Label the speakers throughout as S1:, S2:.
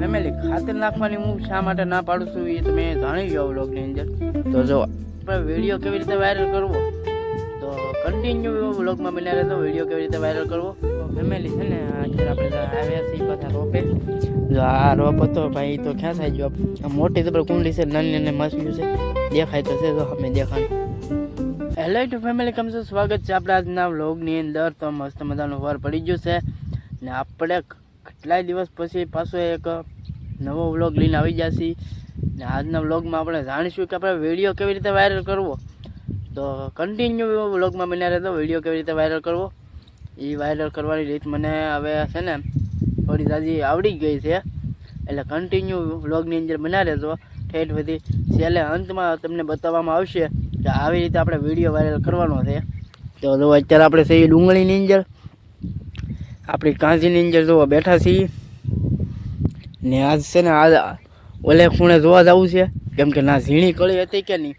S1: Family ખાતર નાખવાની હું શા માટે ના પાડું છું એ તમે જાણી જાઓ બ્લોગની અંદર. તો જો આપણે વીડિયો કેવી રીતે વાયરલ કરવો? તો કન્ટિન્યુ વ્લોગમાં બન્યા રહેતો વીડિયો કેવી રીતે વાયરલ કરવો? ફેમિલી છે ને, અત્યારે આપણે આવ્યા છીએ પાછા રોપે. જો આ રોપ હતો ભાઈ તો ક્યાં થાય આ મોટી તો કુંડલી છે, નાની નાની મસ્યું છે. દેખાય તો છે તો અમે દેખાય. હેલો ટુ ફેમિલી કેમ છો? સ્વાગત છે આપણા આજના વ્લોગની અંદર. તો મસ્ત મજાનું વાર પડી ગયું છે. ને આપણે કેટલાય દિવસ પછી પાછો એક નવો વ્લોગ લઈને આવી જશે. ને આજના વ્લોગમાં આપણે જાણીશું કે આપણે વીડિયો કેવી રીતે વાયરલ કરવો. તો કન્ટિન્યુ વ્લોગમાં બન્યા રહેતો વીડિયો કેવી રીતે વાયરલ કરવો. એ વાયરલ કરવાની રીત મને હવે છે ને થોડી દાદી આવડી ગઈ છે. એટલે કન્ટિન્યુ વ્લોગની અંદર બન્યા રહેતો ઠેઠ બધી છેલ્લે અંતમાં તમને બતાવવામાં આવશે કે આવી રીતે આપણે વીડિયો વાયરલ કરવાનો છે. તો અત્યારે આપણે એ ડુંગળીની અંદર. આપણી કાંજીની અંદર જોવા બેઠા છીએ. ને આજ છે ને આજ ઓલે ખૂણે જોવા જવું છે. કેમ કે ના ઝીણી કળી હતી કે નહીં?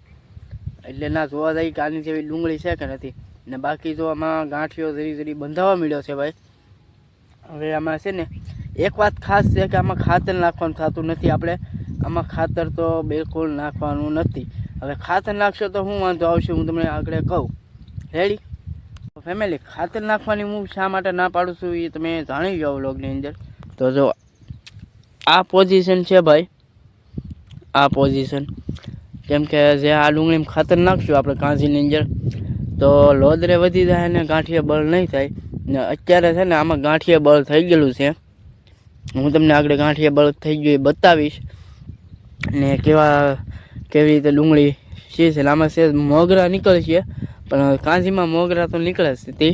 S1: એટલે ના જોવા જાય કે આની જેવી ડુંગળી છે કે નથી. ને બાકી જો આમાં ગાંઠિયો જરી જરી બંધાવા મળ્યો છે ભાઈ. હવે આમાં છે ને એક વાત ખાસ છે કે આમાં ખાતર નાખવાનું થતું નથી આપણે. આમાં ખાતર તો બિલકુલ નાખવાનું નથી. હવે ખાતર નાખશો તો હું વાંધો આવશે, હું તમને આગળ કહું. રેડી ફેમિલી ખાતર નાખવાની હું શા માટે ના પાડું છું એ તમે જાણી જાઓ વ્લોગની અંદર. તો જો, આ પોઝિશન છે ભાઈ. આ પોઝિશન કેમ કે જે આ ડુંગળીમાં ખાતર નાખશું આપણે કાંજીની અંદર, તો લોદરે વધી જાય ને ગાંઠિયા બળ નહીં થાય. ને અત્યારે છે ને આમાં ગાંઠિયા બળ થઈ ગયેલું છે. હું તમને આગળ ગાંઠિયા બળ થઈ ગયું બતાવીશ. ને કેવા, કેવી રીતે ડુંગળી છે આમાં છે, મોગરા નીકળશે પણ કાંજીમાં મોગરા તો નીકળે જ તે.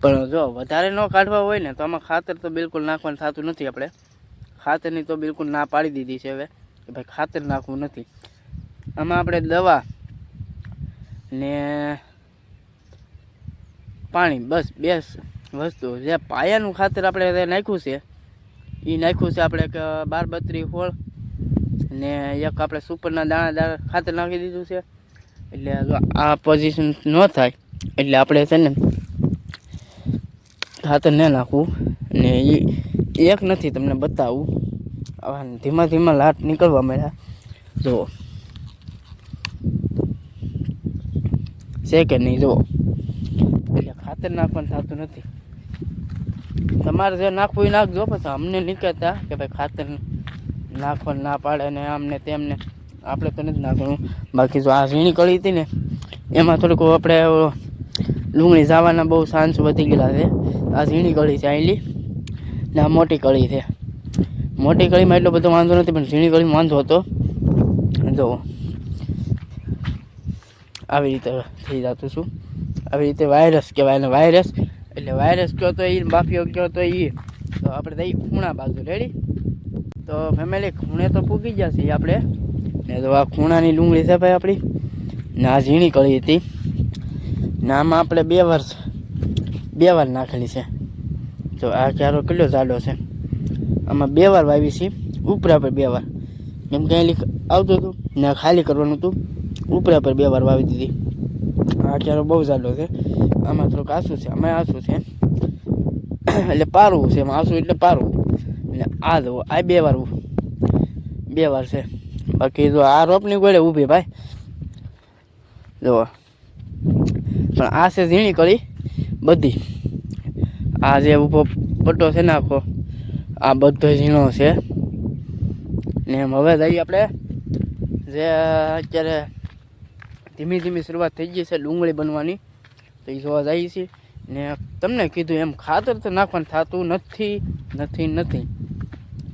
S1: પણ જો, વધારે ન કાઢવા હોય ને તો આમાં ખાતર તો બિલકુલ નાખવાનું થતું નથી આપણે. ખાતરની તો બિલકુલ ના પાડી દીધી છે હવે. કે ભાઈ ખાતર નાખવું નથી. આમાં આપણે દવા ને પાણી, બસ, બે વસ્તુ. જે પાયાનું ખાતર આપણે નાખ્યું છે એ નાખ્યું છે આપણે બાર બત્રી હોળ ને એક આપણે સુપરના દાણાદાર ખાતર નાખી દીધું છે. એટલે આ પોઝિશન ન થાય, એટલે આપણે છે ને ખાતર ન નાખવું. ને એ એક નથી તમને બતાવું. ધીમા ધીમા લાટ નીકળવા મળ્યા જુઓ છે કે નહીં? જુઓ એટલે ખાતર નાખવાનું થતું નથી. તમારે જે નાખવું એ નાખજો. પછી અમને નીકળતા કે ભાઈ ખાતર નાખવાનું ના પાડે ને આમને તેમને. આપણે તો નથી નાખવાનું બાકી જો આ ઝીણી કળી હતી ને, એમાં થોડુંક આપણે ડુંગળી જવાના બહુ સાંજ વધી ગયેલા છે. આ ઝીણી કળી છે આઈલી ને આ મોટી કળી છે. મોટી કળીમાં એટલો બધો વાંધો નથી, પણ ઝીણી કળીમાં વાંધો હતો. જો, આવી રીતે થઈ જતું છું. આવી રીતે વાયરસ કહેવાય અને વાયરસ. એટલે વાયરસ કહો તો એ બાફીઓ કહો તો એ તો આપણે થઈ ખૂણા બાજુ રેડી તો ફેમિલી ખૂણે તો પૂગી જશે આપણે. ને તો આ ખૂણાની ડુંગળી છે ભાઈ આપણી. ના, ઝીણી કળી હતી. નામાં આપણે બે વર્ષ બે વાર નાખેલી છે. તો આ ક્યારો કેટલો જાડો છે. આમાં બે વાર વાવી છે. ઉપરા પર બે વાર. એમ ક્યાંય અહીં આવતું હતું. ને ખાલી કરવાનું હતું. ઉપરા પર બે વાર વાવી દીધી. આ ક્યારો બહુ જાડો છે. આમાં થોડુંક આસું છે. આમાં આસું છે. એટલે પારવું છે. એમાં આસું એટલે પારવું એટલે આ જુઓ, આ બે વાર બે વાર છે. બાકી જો આ રોપની ગોળે ઊભી ભાઈ. જુઓ પણ આ છે ઝીણી કળી બધી. આ જે ઊભો પટ્ટો છે ને આખો, આ બધો ઝીણો છે. ને એમ હવે જઈએ આપણે જે અત્યારે ધીમી ધીમી શરૂઆત થઈ ગઈ છે ડુંગળી બનવાની. તો એ જોવા જઈએ છીએ. ને તમને કીધું એમ ખાતર તો નાખવાનું થતું નથી નથી નથી.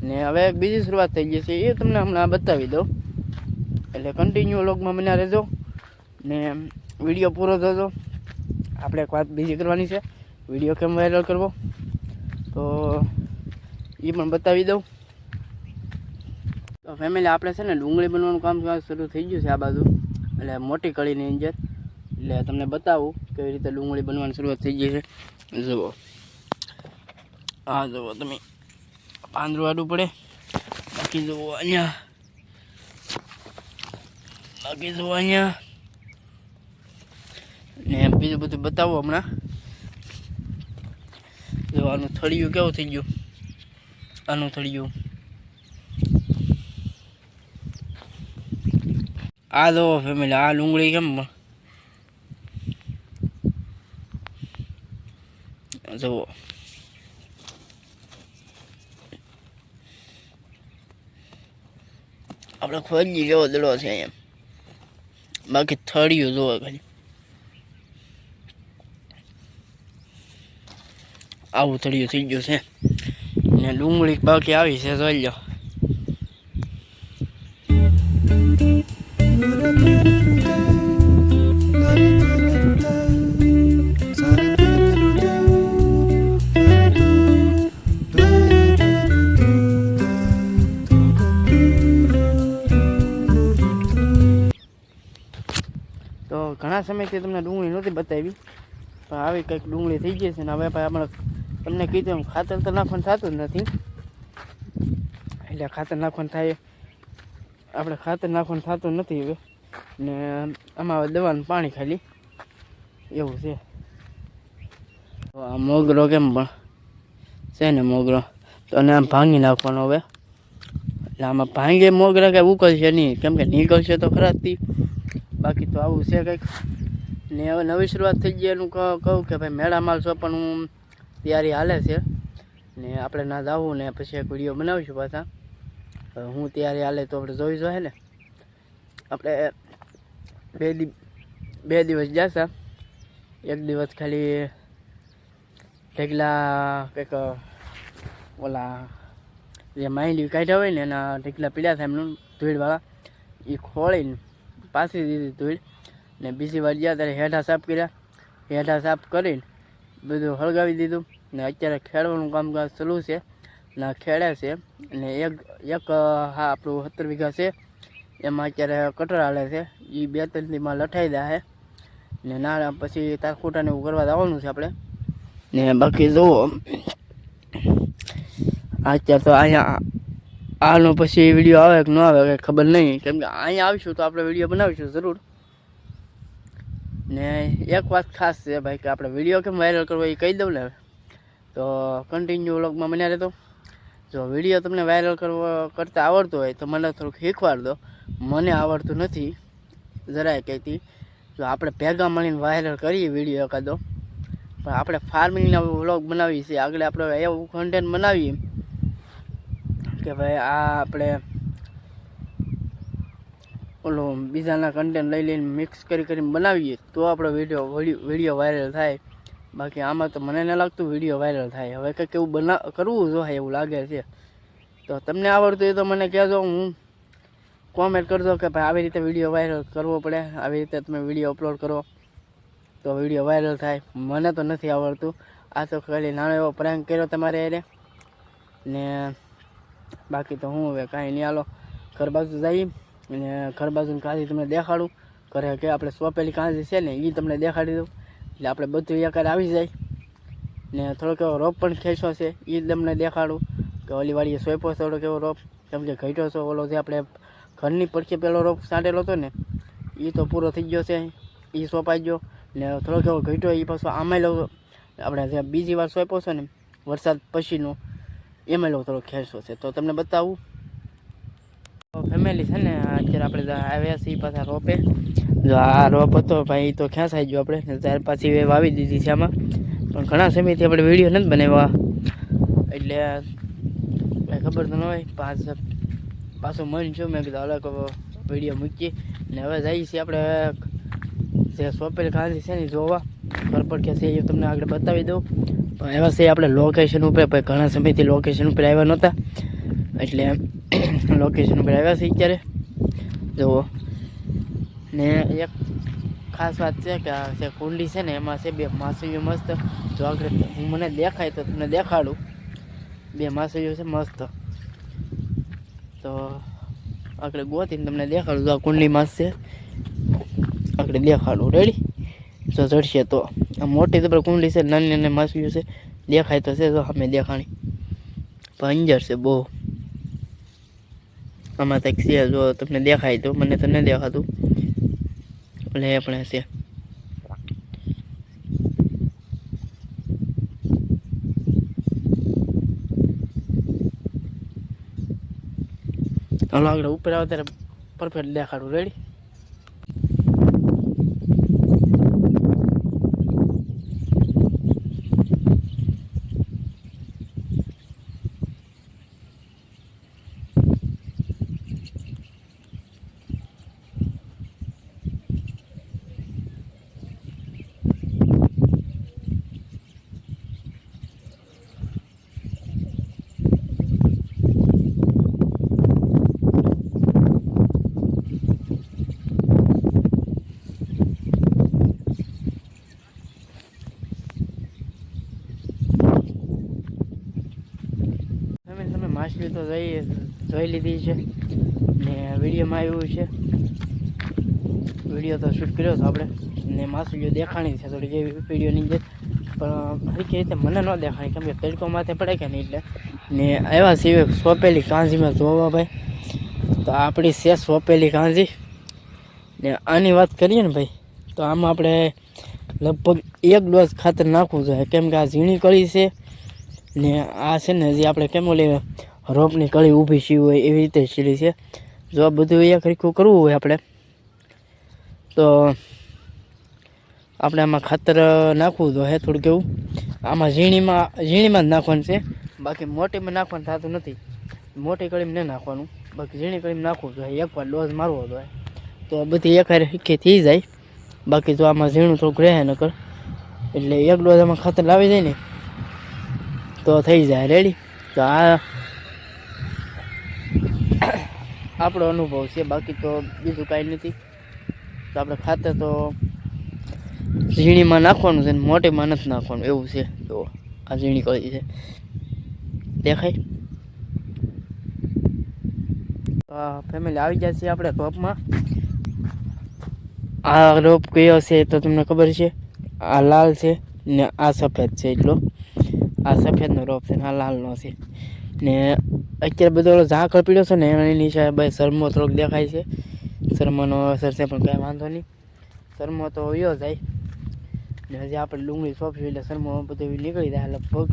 S1: ને હવે બીજી શરૂઆત થઈ ગઈ છે. એ તમને હમણાં બતાવી દઉં. એટલે કન્ટિન્યુ લોગમાં મને રહેજો ને વીડિયો પૂરો થજો આપણે એક વાત બીજી કરવાની છે. વીડિયો કેમ વાયરલ કરવો? તો એ પણ બતાવી દઉં. તો ફેમિલી આપણે છે ને ડુંગળી બનવાનું કામ શરૂ થઈ ગયું છે આ બાજુ. એટલે મોટી કળીની અંદર. એટલે તમને બતાવું કેવી રીતે ડુંગળી બનવાની શરૂઆત થઈ ગઈ છે. જુઓ. હા જુઓ તમે. પાંદરું આડું પડે. બાકી જુઓ અહીંયા. બાકી જુઓ અહીંયા. ને બીજું બધું બતાવો હમણાં. જો આનું થળિયું કેવું થઈ ગયું. આનું થળિયું. આ જો ફેમિલી આ લુંગળી કેમ આપણે ખોજી જેવો દડો છે એમ. બાકી થળિયું જોવો ખાલી. આવું થળિયું થઈ ગયું છે. ને ડુંગળી બાકી આવી છે, જોઈ લો. ઘણા સમયથી તમને ડુંગળી નહોતી બતાવી, પણ આવી કંઈક ડુંગળી થઈ ગઈ છે ને હવે ભાઈ આપણે તમને કીધું એમ ખાતર તો નાખવાનું થતું જ નથી. એટલે ખાતર નાખવાનું થાય, આપણે ખાતર નાખવાનું થતું નથી હવે. ને આમાં દવાનું પાણી ખાલી, એવું છે. આ મોગરો કેમ પણ? છે ને મોગરો? તો અને આમ ભાંગી નાખવાનો હવે. એટલે આમાં ભાંગે મોગરા કાંઈ ઉકળશે નહીં. કેમ કે નીકળશે તો ખરા જ તી. બાકી તો આવું છે કંઈક. ને હવે નવી શરૂઆત થઈ ગઈ એનું કહું કે ભાઈ મેળા માલ સોંપવાનું તૈયારી હાલે છે. ને આપણે ના જાવું ને પછી એક વીડિયો બનાવીશું પાછા. હું તૈયારી હાલે તો આપણે જોઈ જોઈએ ને. આપણે બે દિ, બે દિવસ જશે. એક દિવસ ખાલી ઢેકલા કંઈક, ઓલા જે માહિલી કાઢ્યા હોય ને એના ઢેકલા પીડ્યા થાય એમનું ધૂળવાળા એ ખોળીને પાથરી દીધી ધૂળ ને બીજી વાર ગયા ત્યારે હેઠા સાફ કર્યા. હેઠા સાફ કરીને બધું હળગાવી દીધું ને અત્યારે ખેડવાનું કામકાજ ચાલુ છે. ને ખેડે છે ને એક એક હા, આપણું સત્તર વીઘા છે. એમાં અત્યારે કટર હાલે છે. એ બે ત્રણ દીમાં લઠાઈ દે છે. ને ના પછી તારખોટાને એવું કરવા જવાનું છે આપણે. ને બાકી જુઓ, અત્યારે તો અહીંયા આનો પછી વીડિયો આવે કે ન આવે કંઈ ખબર નહીં. કેમ કે અહીંયા આવીશું તો આપણે વીડિયો બનાવીશું જરૂર. ને એક વાત ખાસ છે ભાઈ કે આપણે વીડિયો કેમ વાયરલ કરવો એ કહી દઉં ને તો કન્ટિન્યુ વ્લોગમાં મને રહેતો જો વીડિયો તમને વાયરલ કરવો, કરતાં આવડતું હોય તો મને થોડુંક શીખવાડ દો. મને આવડતું નથી. જરાય કહેતી. જો આપણે ભેગા મળીને વાયરલ કરીએ વીડિયો એકાદો. પણ આપણે ફાર્મિંગના વ્લોગ બનાવીએ છીએ. આગળ આપણે એવું કન્ટેન્ટ બનાવીએ. કે ભાઈ આ આપણે ઓલો બીજાના કન્ટેન્ટ લઈ લઈને મિક્સ કરી કરીને બનાવીએ, તો આપણો વીડિયો વીડિયો વાયરલ થાય. બાકી આમાં તો મને ન લાગતું વીડિયો વાયરલ થાય. હવે કંઈક એવું બના, કરવું જોઈએ એવું લાગે છે. તો તમને આવડતું હોય તો મને કહેજો, હું કોમેન્ટ કરજો કે ભાઈ આવી રીતે વીડિયો વાયરલ કરવો પડે, આવી રીતે તમે વીડિયો અપલોડ કરો, તો વીડિયો વાયરલ થાય. મને તો નથી આવડતું. આ તો ખાલી નાનો એવો પ્રેન્ક કર્યો તમારે એને. ને બાકી તો હું હવે કાંઈ નહીં. હાલો ઘર બાજુ જઈ અને ઘર બાજુની કાંજી તમને દેખાડું. ઘરે કે આપણે સોંપેલી કાંજી છે ને એ તમને દેખાડી દઉં. એટલે આપણે બધું એકાદ આવી જાય. ને થોડોક એવો રોપ પણ ખેંચો છે એ તમને દેખાડું. કે ઓલી સોંપો છે, થોડોક એવો રોપ. કેમ કે ઘટ્યો છે, ઓલો જે આપણે ઘરની પડખે પેલો રોપ સાંટેલો હતો ને એ તો પૂરો થઈ ગયો છે. એ સોંપાઈ ગયો. ને થોડોક એવો ઘટ્યો એ પાછો આમાં લો આપણે જે બીજી વાર સોંપ્યો છે ને, વરસાદ પછીનો એમાં લો થોડો ખેંચો છે. તો તમને બતાવું. ફેમિલી છે ને, અત્યારે આપણે આવ્યા છીએ પાછા રોપે. જો આ રોપ હતો, ભાઈ તો ખેંચાઈ ગયો આપણે. ત્યાર પાછી વાવી દીધી છે આમાં. પણ ઘણા સમયથી આપણે વીડિયો નથી બનાવ્યા. એટલે ખબર તો ન હોય. પાછ પાછું મન છું મેં કીધું અલગ વીડિયો મૂકીએ. ને હવે જઈએ છીએ આપણે જે સોંપેલ કાંજી છે ને, જોવા. ઘર પર કે છે એ તમને આગળ બતાવી દઉં. એવા છે આપણે લોકેશન ઉપર ભાઈ ઘણા સમયથી લોકેશન ઉપર આવ્યા નહોતા. એટલે લોકેશન ઉપર આવ્યા છે અત્યારે. જુઓ. ને એક ખાસ વાત છે કે આ જે કુંડી છે ને, એમાં છે બે માસુઓ મસ્ત. જો આગળ હું મને દેખાય તો તમને દેખાડું. બે માસુઓ છે મસ્ત. તો આગળ ગોતીને તમને દેખાડું. તો આ કુંડલી માસ છે. આગળ દેખાડું. રેડી જો ચડશે તો. મોટી તો કુંડલી છે, નાની નાની માછલીઓ છે. દેખાય તો છે તો અમે દેખાણી. પંજર છે બહુ. આમાં કંઈક છે જો તમને દેખાય તો, મને તો નથી દેખાતું. એટલે એ પણ છે. હલો આગળ ઉપર આવે, ત્યારે પરફેક્ટ દેખાડું. રેડી જોઈ જોઈ લીધી છે. ને વિડીયોમાં આવ્યું છે. વીડિયો તો શૂટ કર્યો હતો આપણે. ને માછલીઓ દેખાણી છે થોડીક એવી વિડીયોની અંદર. પણ હરીકી રીતે મને ન દેખાણી, કેમ કે તડકો માથે પડે કે નહીં એટલે. ને આવ્યા સિવાય સોંપેલી કાંજીમાં જોવા ભાઈ. તો આપણી છે સોંપેલી કાંજી. ને આની વાત કરીએ ને ભાઈ, તો આમાં આપણે લગભગ એક ડોઝ ખાતર નાખવું જોઈએ. કેમ કે આ ઝીણી કળી છે. ને આ છે ને હજી આપણે કેમ ઓલી રોપની કળી ઊભી સીવી હોય એવી રીતે સીલી છે. જો આ બધું એક ખરીખું કરવું હોય આપણે, તો આપણે આમાં ખાતર નાખવું તો હે થોડું કેવું આમાં ઝીણીમાં ઝીણીમાં જ નાખવાનું છે. બાકી મોટીમાં નાખવાનું થતું નથી. મોટી કળીમાં નહીં નાખવાનું. બાકી ઝીણી કળીમાં નાખવું જોઈએ એકવાર ડોઝ મારવો જોઈએ તો બધી એકારે હિક્કી થઈ જાય. બાકી જો આમાં ઝીણું થોડુંક રહે નકર, એટલે એક ડોઝ આમાં ખાતર લાવી જાય ને તો થઈ જાય. રેડી તો આ આપણો અનુભવ છે, બાકી તો બીજું કાંઈ નથી. તો આપણે ખાતર તો ઝીણીમાં નાખવાનું છે ને મોટીમાં નથી નાખવાનું, એવું છે. તો આ ઝીણી કઈ છે. દેખાય? ફેમિલી આવી જાય છે આપણે રોપમાં આ રોપ કયો છે તો તમને ખબર છે? આ લાલ છે ને આ સફેદ છે એટલો. આ સફેદનો રોપ છે ને આ લાલનો છે. ને અત્યારે બધો ઝાકળ પીડ્યો છે ને, એની નીચે ભાઈ શર્મો થોડોક દેખાય છે. શર્માનો અસર છે, પણ કાંઈ વાંધો નહીં. શર્મો તો વયો જાય. ને હજી આપણે ડુંગળી સોંપી એટલે શર્મો બધું નીકળી જાય લગભગ.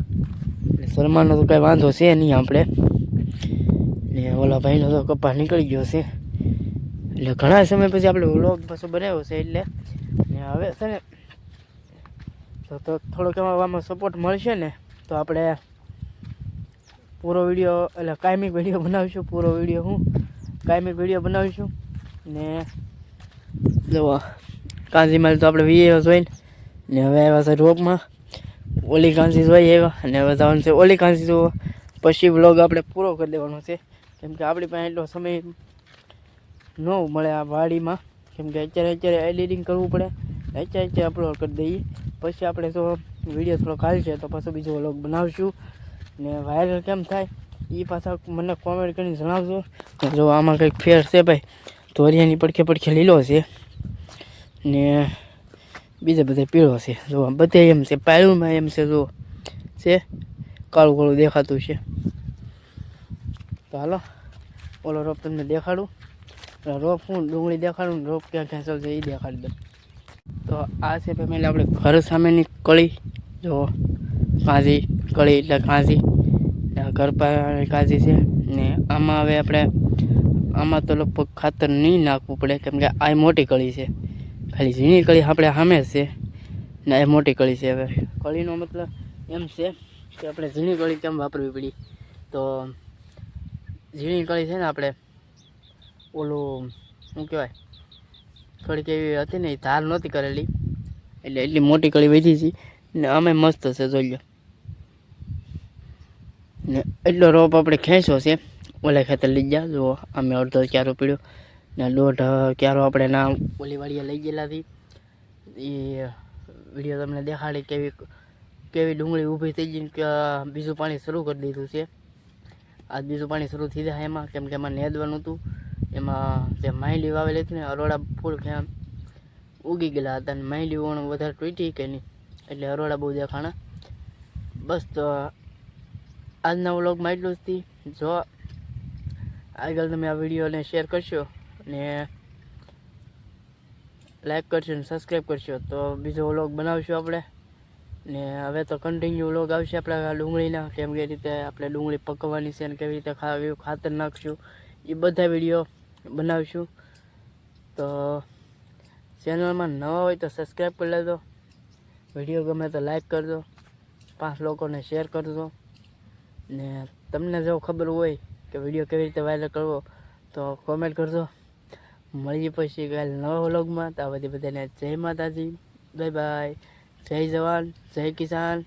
S1: એટલે શર્માનો તો કાંઈ વાંધો છે નહીં આપણે. ને ઓલા ભાઈનો તો કપાસ નીકળી ગયો છે. એટલે ઘણા સમય પછી આપણે વ્લોગ પાછો બનાવ્યો છે એટલે. ને હવે છે ને, તો થોડોક એમાં સપોર્ટ મળશે ને, તો આપણે પૂરો વીડિયો, એટલે કાયમિક વીડિયો બનાવીશું, પૂરો વીડિયો હું કાયમિક વીડિયો બનાવીશું. ને જો કાંજીમાં તો આપણે વીએ જોઈને, ને હવે આવ્યા છે રોપમાં. ઓલી કાંજી જોઈ આવ્યા, અને હવે જવાનું છે ઓલી કાંજી જોવા પછી વ્લોગ આપણે પૂરો કરી દેવાનો છે. કેમ કે આપણી પાસે એટલો સમય ન મળે આ વાડીમાં. કેમ કે અત્યારે અત્યારે એડિટિંગ કરવું પડે. અત્યારે અત્યારે અપલોડ કરી દઈએ. પછી આપણે જો વીડિયો થોડો કાઢશે તો પાછો બીજો વ્લોગ બનાવશું. ને વાયરલ કેમ થાય એ પાછા મને કોમેન્ટ કરીને જણાવજો. જો આમાં કંઈક ફેર છે ભાઈ ધોરિયાની પડખે પડખે લીલો છે. ને બીજા બધા પીળો છે. જો બધે એમ છે, પાયલુમાં એમ છે, જો છે, કાળું કાળું દેખાતું છે. તો હાલો, ઓલો રોપ તમને દેખાડું. રોપ હું ડુંગળી દેખાડું, રોપ ક્યાં ક્યાં ચાલશે એ દેખાડી દઉં. તો આ છે ફેમિલી આપણે ઘર સામેની કળી. જો કાંજી કળી એટલે કાંજી. પાસે કાંજી છે ને આમાં હવે આપણે, આમાં તો લગભગ ખાતર નહીં નાખવું પડે, કેમ કે આ મોટી કળી છે. ખાલી ઝીણી કળી આપણે સામે છે ને એ મોટી કળી છે હવે. કળીનો મતલબ એમ છે કે આપણે ઝીણી કળી કેમ વાપરવી પડી? તો ઝીણી કળી છે ને આપણે ઓલું, શું કહેવાય, થોડીક એવી હતી ને એ ધાર નહોતી કરેલી. એટલે એટલી મોટી કળી વધી છે ને અમે મસ્ત છે, જોઈ લો. ને એટલો રોપ આપણે ખેંચો છે. ઓલા ખેતર લઈ ગયા, જુઓ અમે અડધો ક્યારો પીડ્યો ને દોઢ ક્યારો આપણે ના ઓલી વાડીએ લઈ હતી એ વીડિયો તમને દેખાડી કેવી કેવી ડુંગળી ઊભી થઈ ગઈ કે બીજું પાણી શરૂ કરી દીધું છે. આજ બીજું પાણી શરૂ થઈ જાય એમાં, કેમ કે એમાં નેદવાનું હતું. એમાં જે માયલી વાવેલી હતી ને, અરોડા ફૂલ ખેમ ઉગી ગયેલા હતા અને માયલી વણ વધારે તૂટી કે નહીં, એટલે અરોડા બહુ દેખાણા. બસ તો આજના વ્લોગમાં એટલું જ થી. જો, આગળ તમે આ વિડીયોને શેર કરશો ને લાઈક કરશો ને સબસ્ક્રાઈબ કરશો તો બીજો વ્લોગ બનાવશું આપણે. ને હવે તો કન્ટિન્યુ વ્લોગ આવશે આપણે ડુંગળીના, કેમ કે રીતે આપણે ડુંગળી પકવવાની છે અને કેવી રીતે ખાતર નાખશું, એ બધા વીડિયો બનાવીશું. તો ચેનલમાં નવા હોય તો સબસ્ક્રાઈબ કરી લેજો. વીડિયો ગમે તો લાઈક કરજો. પાંચ લોકોને શેર કરજો. ને તમને જો ખબર હોય કે વીડિયો કેવી રીતે વાયરલ કરવો, તો કોમેન્ટ કરજો. મળીએ પછી કાલે નવા વ્લોગમાં તો આ બધી બધાને જય માતાજી. બાય બાય જય જવાન, જય કિસાન.